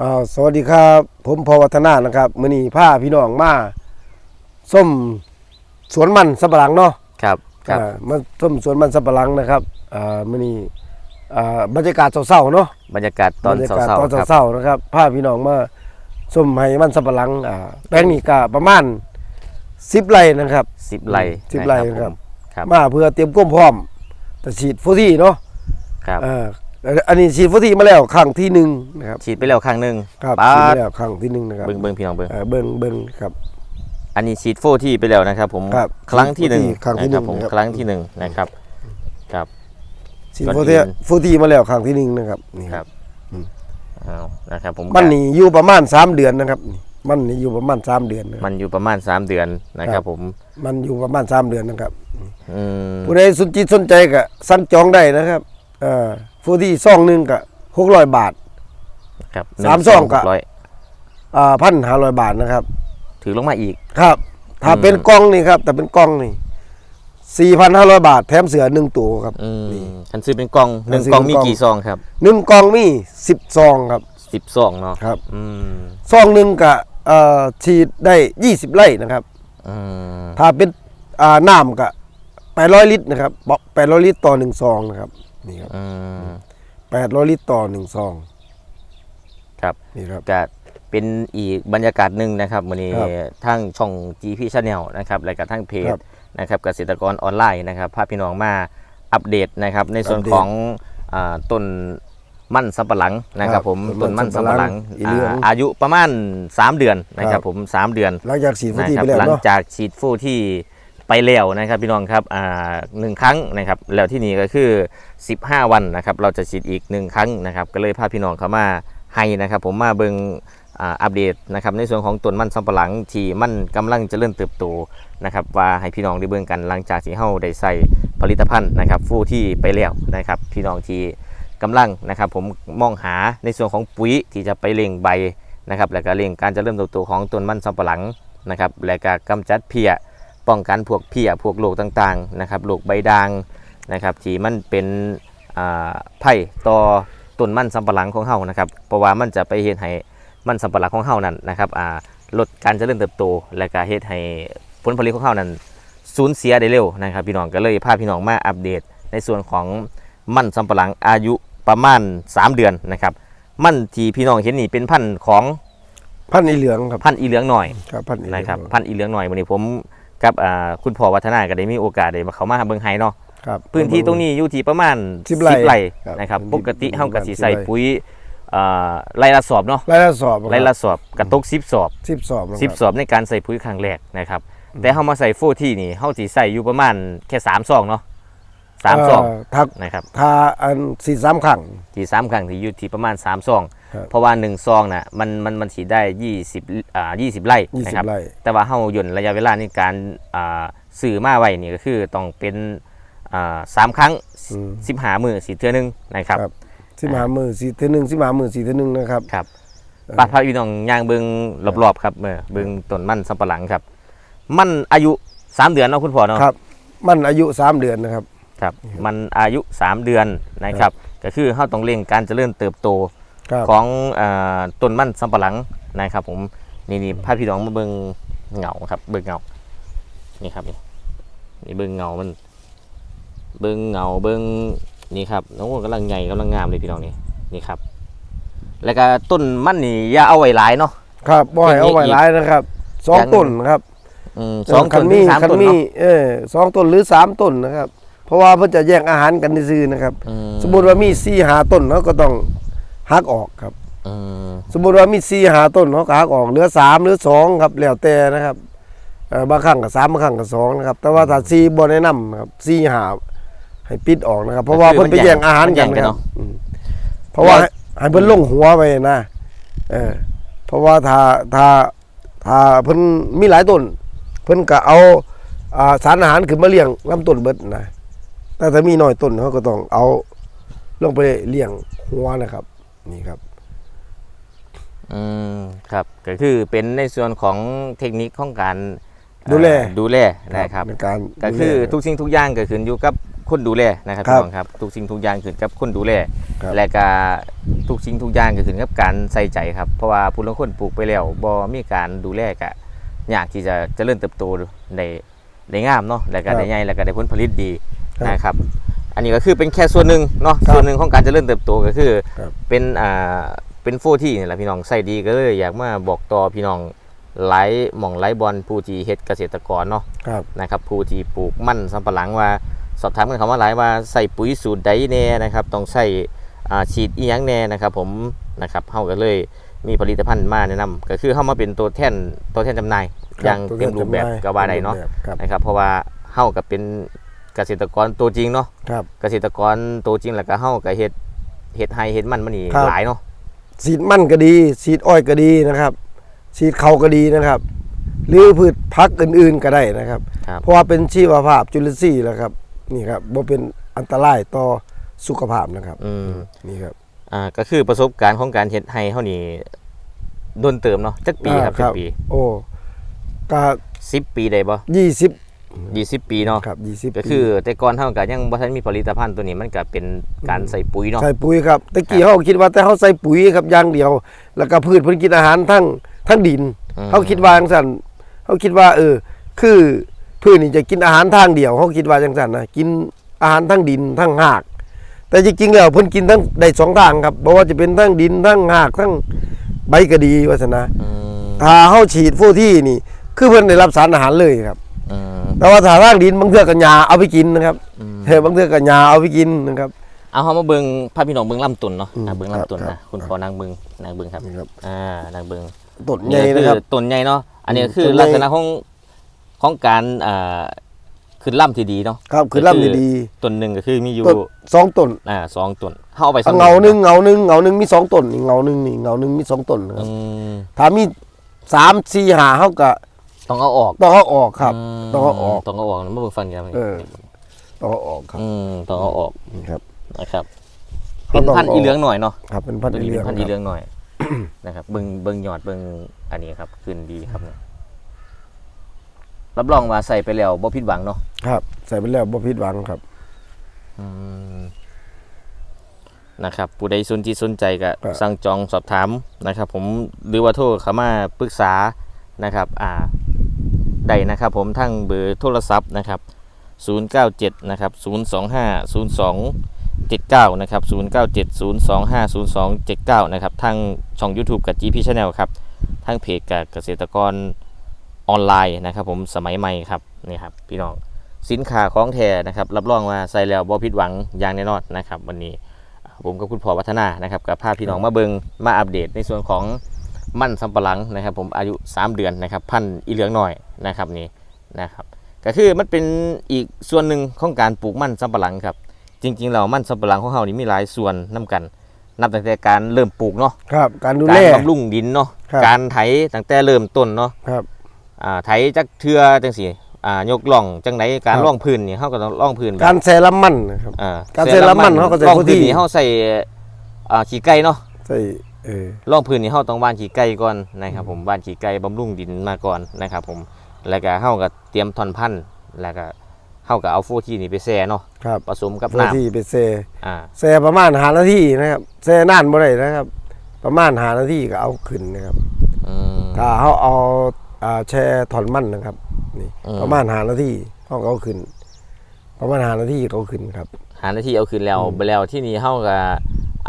อ่าสวัสดีครับ ผมพอวัฒนานะครับมื้อนี้พาพี่น้องมาส้มสวนมันสับปะหลังเนาะครับครับอ่ามาส้มสวนมันสับปะหลังนะครับอ่ามื้อนี้อ่าบรรยากาศเศร้าๆเนาะบรรยากาศตอนบรรยากาศเช้าตอนๆครับเศร้าๆนะครับพาพี่น้องมาส้มให้มันสับปะหลังอ่าแปลงนี้ก็ประมาณ10ไร่นะครับสิบไร่สิบไร่นะครับครับผมครับมาเพื่อเตรียมความพร้อมแต่ฉีดฟูที่เนาะครับ อ่าอันนี้ฉีดฟูที่มาแล้วครั้งที่หนึ่งนะครับฉีดไปแล้วครั้งหนึ่งครับป๊าฉีดดมาแล้วครั้งที่หนึ่งนะครับเบิ้งเบิ้งพี่น้องเบิ้งเอ่อเบิ้งเบิ้งครับ อันนี้ฉีดโฟที่ไปแล้วนะครับ ผมครับครั้งที่หนึ่งครั้งที่หนึ่งนะผมนะครับ ครั้งที่หนึ่งนะครับ ครับ ฉีดก่อนโฟอื่ทีนโฟทีมาแล้วครั้งที่หนึ่งนะครับนี่ครับอืมเอานะครับผมมันนี่อยู่ประมาณสามเดือนนะครับนี่มันนี่อยู่ประมาณสามเดือนนะครับมันอยู่ประมาณสามเดือนนะคครัรับบผมมันอยู่ประมาณสามเดือนนะครับ อืมผู้ใดสนจิตสนใจก็สั่งจองได้นะครับเอ่อ โฟทีซองหนึ่งก็หกร้อยบาท ครับสามซองกะหร้อยอ่าพันห้าร้อยบาทนะครับ ถือลงมาอีก ครับ ถ้าอืมเป็นกล่องนี่ครับ แต่เป็นกล่องนี่สี่พันห้าร้อยบาท แถมเสือหนึ่งตัวครับ อืมนี่คันซื้อเป็นกล่องหนึ่งคันซื้อกล่องเป็นมีกล่องกี่ซองครับหนึ่งกล่องมีสิบซองครับสิบซองเนาะครับ อืมซองหนึ่งก็เอ่อฉีดได้ยี่สิบไร่นะครับ อืมถ้าเป็นอ่าน้ำก็แปดร้อยลิตรนะครับแปดร้อยลิตรต่อหนึ่งซองนะครับ นี่ครับอืมแปดร้อยลิตรต่อหนึ่งซองครับนี่ครับ ก็เป็นอีกบรรยากาศหนึ่งนะครับวันนี้ครับทางช่อง GP Channel นะครับและก็ทางเพจครับนะครับเกษตรกรออนไลน์นะครับพาพี่น้องมาอัปเดตนะครับในส่วนอัปเดตของอ่าต้นมันสำปะหลังนะครับผมต้ต้นนมัมันนสำปะหลังสำปะหลังอีเหลืองอ่าอายุประมาณ 3 เดือนนะคครัรับบ ผมสามเดือนหลังจากฉีดฟูนะทีครับไปแล้วหลังเนาะ จากฉีดฟู่ที่ ไปแล้วนะครับพี่น้องครับอ่าหนึ่งครั้งนะครับแล้วที่นี่ก็คือ 15 วันนะครับเราจะฉีดอีกหนึ่งครั้งนะครับก็เลยพาพี่น้องเข้ามาให้นะครับผมมาเบิงอ่าอัปเดตนะครับในส่วนของต้นมันสำปะหลังที่มันกำลังจะเริ่มเติบโตนะครับว่าให้พี่น้องได้เบิ่งกันหลังจากที่เฮาได้ใส่ผลิตภัณฑ์นะครับฟู่ที่ไปแล้วนะครับพี่น้องที่กำลังนะครับผมมองหาในส่วนของปุ๋ยที่จะไปเร่งใบนะครับแล้วก็เร่งการจะเริ่มเติบโตของต้นมันสำปะหลังนะครับและก็กำจัดเพีย ป้องกันพวกเพี้ยพวกโรคต่างๆนะครับโรคใบด่างนะครับที่มันเป็นอ่าไผ่ต่อต้นมันสำปะหลังของเฮานะครับเพราะว่ามันจะไปเฮ็ดให้มันสำปะหลังของเฮานั่นนะครับอ่าลดการเจริญเติบโต และก็เฮ็ดให้ผลผลิตของเฮานั้นสูญเสียได้เร็วนะครับ พี่น้องก็เลยพาพี่น้องมาอัปเดต ในส่วนของมันสำปะหลังอายุประมาณ 3 เดือนนะครับ มันที่พี่น้องเห็นนี่เป็นพันธุ์ของพันธุ์อีเหลืองครับพันธุ์อีเหลืองหน่อยครับพันธุ์อีเหลืองนะครับพันธุ์อีเหลืองหน่อยวันนี้ผม กับอ่าคุณพ่อวัฒนาก็ได้มีโอกาสได้มาเขามาเบิ่งไห้เนาะครับ พื้นที่ตรงนี้อยู่ที่ประมาณสิบไร่ไร่ครับนะครับพื้ปนที่กติเฮาก็สิสิบใส่ไร่ปุ๋ยอ่าไร่ละสอบเนาะรายละสอบไร่ละสอบกระตก10สอบสิบสอบนะค10รับสอบในการใส่ปุ๋ยครั้งแรกนะครับแต่เฮามาใส่โฟที่นี่เฮาสิใส่อยู่ประมาณแค่3ซองเนาะ3ซองเทักนะครับทาอันสี่สามครั้งที่สามครั้งที่อยู่ที่ประมาณ3ซอง ครับเพราะว่า1ซองน่ะมันมันมันสิได้20อ่า20ไร่ยี่นะสิบครับไร่ แต่ว่าเฮาย่นระยะเวลาในการอ่าสื่อมาไว้นี่ก็คือต้องเป็นอ่าสามครั้งอืมสิบหามือสีเทื่อหนึงนะครับครับสิบหามือสี่เทอหนึ่งสิบหามือสี่เทอหนึ่งนะครับ ครับปาพาพี่น้องย่างเบิงรอบๆครับเมื่อเบิงต้นมันสำปะหลังครับ มันอายุสามเดือนเนาะคุณพ่อเนาะ ครับ มันอายุสามเดือนนะครับ ครับมันอายุสามเดือนนะครับ ก็คือเฮาต้องเร่งการเจริญเติบโต ครับของอ่าต้นมันสำปะหลังนะครับ ผมนี่นี่พาพี่น้องมาเบิงเงาครับ เบิงเงานี่ครับนี่นี่เบิงเงามัน เบิงเงาเบิงนี่ครับน้องกำลังใหญ่กำลังงามเลยพี่น้องนี่นี่ครับ แล้วก็ต้นมันนี่อย่าเอาไว้หลายเนาะครับบ่ให้เอาไว้หลายนะครับสองอย่างหนึ่งต้นครับอืมสองคัต้นมีถึงสามคันต้นมีเนาะเออสองต้นหรือสามต้นนะครับ เพราะว่าเพื่อจะแย่งอาหารกันซื่อๆนะครับอืสมมุติว่ามีสี่หาต้นเขาก็ต้อง หักออกครับอืมสมมุติว่ามีสี่หาต้นเขาก็หักออกเหลือสามหรือสองครับแล้วแต่นะครับเอ่อบางครั้งก็สามบางครั้งก็สองนะครับ แต่ว่าถ้าสี่บ่แนะนำครับสี่หาให้ปิดออกนะครับ เพราะว่าเพิ่นไปแย่งอาหารกันนะครับอืมเพราะว่าให้ให้เพิ่นลงหัวไปนะเออเพราะว่าถ้าถ้าถ้าเพิ่นมีหลายต้น เพิ่นก็เอาอ่าสารอาหารขึ้นมาเลี้ยงลำต้นเบิดนะแต่ถ้ามีน้อยต้นเขาก็ต้องเอาลงไปเลี้ยงหัวนะครับ นี่ครับ อืมครับก็คือเป็นในส่วนของเทคนิคของการดูแล เอ่อดูแลนะครับในการก็คือดูแลทุกสิ่งทุกอย่างก็ขึ้นอยู่กับคนดูแลนะครับครับพี่น้องครับ ทุกสิ่งทุกอย่างขึ้นกับคนดูแลครับ และก็ทุกสิ่งทุกอย่างก็ขึ้นกับการใส่ใจครับเพราะว่าผู้ลางคนปลูกไปแล้วบ่มีการดูแลก็ยากที่จะเจริญเติบโตได้ได้งามเนาะแล้วก็ได้ใหญ่แล้วก็ได้ผลผลิตดีครับนะครับ อันนี้ก็คือเป็นแค่ส่วนหนึ่งเนาะครับส่วนหนึ่งของการเจริญเติบโตก็คือครับเป็นอ่าเป็นโฟที่นี่แหละพี่น้องใส่ดีก็เลยอยากมาบอกต่อพี่น้องไลฟ์หม่องไลฟ์บอลผู้ที่เฮ็ดเกษตรกรเนาะครับ นะครับผู้ที่ปลูกมันสำปะหลังว่าสอบถามกันคำว่าหลายว่าใส่ปุ๋ยสูตรใดแน่นะครับต้องใส่อ่าฉีดอีหยังแน่นะครับผมนะครับเฮาก็เลยมีผลิตภัณฑ์มาแนะนำก็คือเฮามาเป็นตัวแทนตัวแทนจำหน่ายอย่างเต็มรูปแบบก็ว่าได้เนาะ ครับ นะครับเพราะว่าเฮาก็เป็นเกษตรกรตัวจริงเนาะครับ เกษตรกรตัวจริงแล้วก็เฮาก็เฮ็ดเฮ็ดไฮเฮ็ดมันมันนี่ครับ หลายเนาะสีดมันก็ดีสีดอ้อยก็ดีนะครับสีดเขาก็ดีนะครับ หรือพืชพักอื่นๆก็ได้นะครับ ครับเพราะว่าเป็นชีวภาพจุลินทรีย์แล้วครับนี่ครับบ่เป็นอันตรายต่อสุขภาพนะครับอืมนี่ครับ อ่าก็คือประสบการณ์ของการเฮ็ดไฮเฮานี่โดนเติมเนาะจักปีครับอ่าจักปีโอ้ก็10 ปีได้บ่ยี่สิบ 20ปีเนาะครับยี่สิบก็คือ แต่ก่อนเฮาก็ยังบ่ทันมีผลิตภัณฑ์ตัวนี้มันก็เป็นการใส่ปุ๋ยเนาะใส่ปุ๋ยครับตะกี้เขาคิดว่าแต่เขาใส่ปุ๋ยครับอย่างเดียว แล้วก็พืชเพิ่นกินอาหารทั้งทั้งดินอืมเขาคิดว่าจังซั่นเขาคิดว่า เออ คือพืชนี่จะกินอาหารทางเดียวเขาคิดว่าจังซั่นนะกินอาหารทั้งดินทั้งหาก แต่จริงๆแล้วเพิ่นกินทั้งได้สองทางครับบ่ว่าจะเป็นทั้งดินทั้งหากทั้งใบกระดีว่าซั่นนะอืมถ้าเฮาฉีดฟูที่นี่ คือเพิ่นได้รับสารอาหารเลยครับอืม แต่ว่าถ้าทางดินบางเทื่อก็หญ้าเอาไปกินนะครับอืมเฮ้บางเทื่อก็หญ้าเอาไปกินนะครับ เอาเฮามาเบิ่งพาพี่น้องเบิ่งลำต้นเนาะอืมอ่าเบิ่งลำต้นครับนะคุณพ่อนางเบิ่งนางเบิ่งครับนี่ครับ อ่านางเบิ่งต้นใหญ่นะครับ อต้นใหญ่เนาะอันนี้ก็คือต้นใหญ่ ลักษณะของของการอ่าขึ้นล่ำที่ดีเนาะครับคือลำดีต้นหนึ่งก็คือมีอยู่ๆต้นสองต้นอ่าสองต้นเฮาเอาไปสเงาหนึ่งเงาหนึ่งเงาหนึ่งมีสองต้นนี่เงาหนึ่งนี่เงาหนึ่งมีสองต้นนะคอืรับมถ้ามีสามสี่หาเขาก็ ต้องเอาออกต้องเอาออกครับมต้องเอาออกต้องเอาออกมาเบิ่งฟังกันเออต้องเอาออกครับอืมต้องเอาออกนี่ครับนะครับเขาเป็นต้องพันธุ์เอาอีเหลืองหน่อยเนาะครับเป็นพันธุ์ตัวอีนี้เหลืเป็องนพันธุ์อีเหลืครับองหน่อยนะครับเบิ่งเบิ่งยอดเบิ่งอันนี้ครับขึ้นดีครับเนี่ยรับรองว่าใส่ไปแล้วบ่ผิดหวังเนาะครับ ใส่ไปแล้วบ่ผิดหวังครับอืมนะครับผู้ใดสนที่สนใจก็ครับสั่งจองสอบถามนะครับ ผมหรือว่าโทรเข้ามาปรึกษานะครับ อ่า ได้นะครับผมทั้งเบอร์โทรศัพท์นะครับ 097 นะครับ 025 0279 นะครับ 097 025 0279 นะครับทางช่อง YouTube กับ GP Channel ครับทางเพจกับเกษตรกรออนไลน์นะครับผมสมัยใหม่ครับนี่ครับพี่น้องสินค้าของแท้นะครับรับรองว่าใส่แล้วบ่ผิดหวังอย่างแน่นอนนะครับ วันนี้ผมกับคุณพ่อวัฒนานะครับกับพาพี่น้องมาเบิงมาอัปเดตในส่วนของ มันสำปะหลังนะครับ ผมอายุ 3 เดือนนะครับ พันธุ์อีเหลืองหน่อยนะครับนี่นะครับ ก็คือมันเป็นอีกส่วนหนึ่งของการปลูกมันสำปะหลังครับ จริงๆแล้วมันสำปะหลังของเรานี่มีหลายส่วนนํกัน นับตั้งแต่การเริ่มปลูกเนาะครับ การดูกาแลรบำรุงดินเนาะครับการไถตั้งแต่เริ่มต้นเนาะครับอ่าไถจักเทือจังสีอ่ายกล่องจังไดการครับล่องพื้นนี่เฮาก็ต้องล่องพื้นแบบการแซลมันนะครับอ่าการใส่น้ำมันเขาก็ใส่ล่องพื้นพื้นที่นี่เฮาใส่อ่าขี้ไก่เนาะใส่ เออล่องพื้นนี่เฮาต้องบ้านขี้ไก่ก่อนนะครับผมบ้านขี้ไก่บำรุงดินมาก่อนนะครับผมแล้วก็เฮาก็เตรียมท่อนพันธุ์แล้วก็เฮาก็เอาโฟที่นี่ไปแช่เนาะครับผสมกับเพื่อน้ำที่ไปแซอ่าแซประมาณหานาทีนะครับแซนานบ่ได้นะครับ ประมาณหานาทีก็เอาขึ้นนะครับอืม ถ้าเขาเอาอ่าแช่ถอนมันนะครับนี่อืม ประมาณหานาทีเขาก็เอาขึ้น ประมาณหานาทีเขาขึ้นครับ หาหน้าที่เอาคืนแล้วอืมไปแล้วที่นี่เฮาก็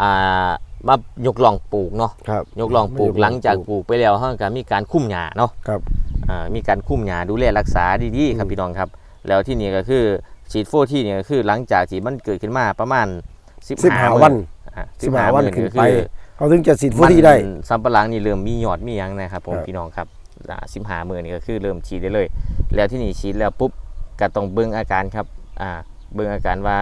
อ่า มายกล่องปลูกเนาะครับยกล่องปลูกหลังจากปลูกไปแล้วเฮาก็มีการคุ้มหญ้าเนาะครับอ่ามีการคุ้มหญ้าดูแลรักษาดีๆครับอืมพี่น้องครับ แล้วที่นี่ก็คือฉีดโฟที่นี่ก็คือหลังจากที่มันเกิดขึ้นมาประมาณสิบ15หามื้อวันอ่าสิบหาวันมื้อขึ้นก็ไปคือเขาถึงจะฉีดฟูที่ได้มันสำปะหลังนี่เริ่มมียอดมีหยังนะครับผมครับพี่น้องครับสิบหามือนี่ก็คือเริ่มฉีดได้เลย แล้วที่นี่ฉีดแล้วปุ๊บก็ต้องเบิ่งอาการครับอ่าเบิ่งอาการว่า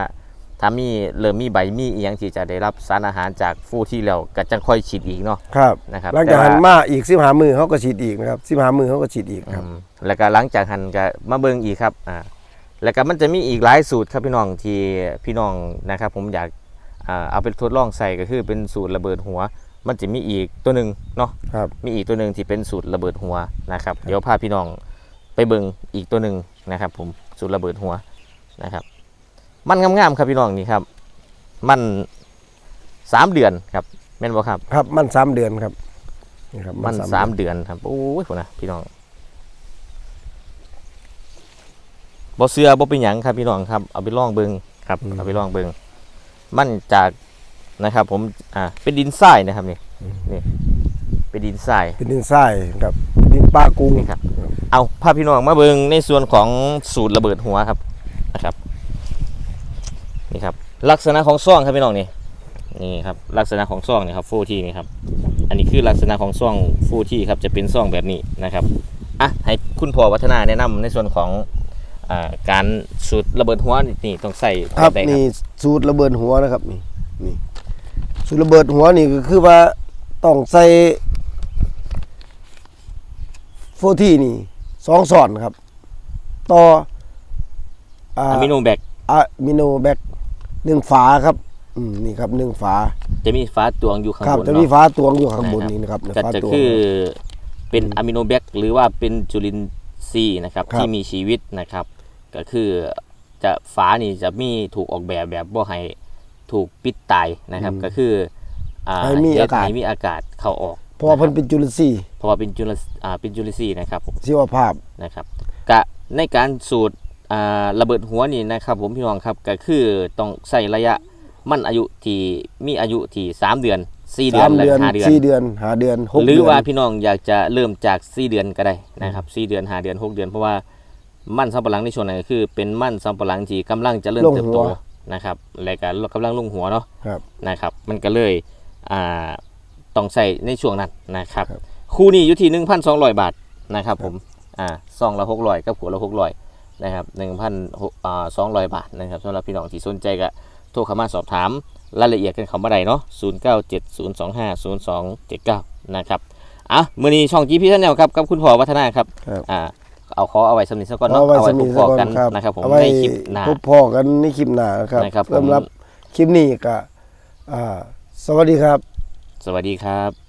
ถ้ามีเริ่มมีใบมีอีหยังที่จะได้รับสารอาหารจากฟูที่แล้วก็จะค่อยฉีดอีกเนาะ ครับนะครับหลังจากแต่ว่าหันมาอีกสิบหามือเขาก็ฉีดอีกนะครับสิบหามือเขาก็ฉีดอีกครับ อืมแล้วก็หลังจากหันก็มาเบิ่งอีกครับอ่าแล้วก็มันจะมีอีกหลายสูตรครับพี่น้องที่พี่น้องนะครับ ผมอยากอ่าเอาไปทดลองใส่ก็คือเป็นสูตรระเบิดหัว มันจะมีอีกตัวหนึ่งเนาะ ครับ มีอีกตัวหนึ่งที่เป็นสูตรระเบิดหัวนะครับ เดี๋ยวพาพี่น้องไปเบิ่งอีกตัวหนึ่งนะครับ ผมสูตรระเบิดหัวนะครับ มันงามๆครับพี่น้องนี่ครับ มันสามเดือนครับแม่นบ่ครับ ครับมันสามเดือนครับนี่ครับมันเดือสามเดือนครับโอ้ยพุ่นนะพี่น้องบ่เสือบ่เป็นหยังครับพี่น้องครับเอาไปลองเบิงครับเอาไปลองเบิงมันจากนะครับ ผมอ่าเป็นดินทรายนะครับนี่นี่เป็นดินทรายเป็นดินทรายครับดินปลากุ้งนี่ครับ เอาพาพี่น้องมาเบิงในส่วนของสูตรระเบิดหัวครับนะครับ นี่ครับลักษณะของซ่องครับพี่น้องนี่นี่ครับลักษณะของซ่องนี่ครับฟูที่นี่ครับอันนี้คือลักษณะของซ่องฟูที่ครับจะเป็นซ่องแบบนี้นะครับอะให้คุณพ่อวัฒนาแนะนำในส่วนของอ่าการสูตรระเบิดหัวนี่นี่ต้องใส่ครับแบบใดนี่สูตรระเบิดหัวนะครับนี่นี่สูตรระเบิดหัวนี่ก็คือว่าต้องใส่โฟทีนี่สองสอนครับ ต่ออ่าอะมิโนแบคอะมิโนแบค หนึ่งฝาครับอืมนี่ครับหนึ่งฝาจะมีฟ้าตวงอยู่ข้างครับบนจะมีเนาะ ฝาตวงอยู่ข้างบนนี้นะครับก็ฝาจะตวง คือเป็นอะมิโนแบคหรือว่าเป็นจุลินทรีย์นะครับครับ ที่มีชีวิตนะครับ ก็คือจะฝานี่จะมีถูกออกแบบแบบบ่ให้ถูกปิดตายนะครับ ก็คืออ่าให้มีอากาศ ให้มีอากาศเข้าออกเพราะว่าเพิ่นเป็นจุลินทรีย์เพราะว่าเป็นจุลอ่าเป็นจุลินทรีย์นะครับผมชีวภาพนะครับกะในการสูตรอ่า ระเบิดหัวนี่นะครับผมพี่น้องครับก็คือต้องใส่ระยะมันอายุที่มีอายุที่สามเดือนสี่เดือสานมและเดือนห้าเดือนสี่เดือนห้าเดือนหกหรือเดือนว่าพี่น้องอยากจะเริ่มจาก 4 เดือนก็ได้นะครับ4เดือน5เดือน 6 เดือนเพราะว่ามันสำปะหลังในช่วงนั้นก็คือ เป็นมันสำปะหลังที่กำลังจะเริ่มเติบโตนะครับและก็กำลังลงหัวเนาะครับนะครับมันก็เลยอ่าต้องใส่ในช่วงนั้นนะครับครับคู่นี้อยู่ที่ 1,200 บาทนะครับผมอ่าซองละ600กับขวดละ600 นะครับ1,200อ่า200บาทนะครับสำหรับพี่น้องที่สนใจก็โทรเข้ามาสอบถามรายละเอียดกันเข้ามาได้เนาะ0970250279นะครับอะมือนี้ช่อง GP Channel ครับกับคุณพ่อวัฒนาครับครับอ่าเอาขอเอาไว้สำนึกซะก่อนเนาะเอาไว้เอาไว้สพมีบสัพกอก่อนกันครับนะครับผมเอาไว้ในคลิปหน้าพบพอกันในคลิปหน้านะครับนะครับผมสำหรับคลิปนี้ก็อ่าสวัสดีครับ สวัสดีครับ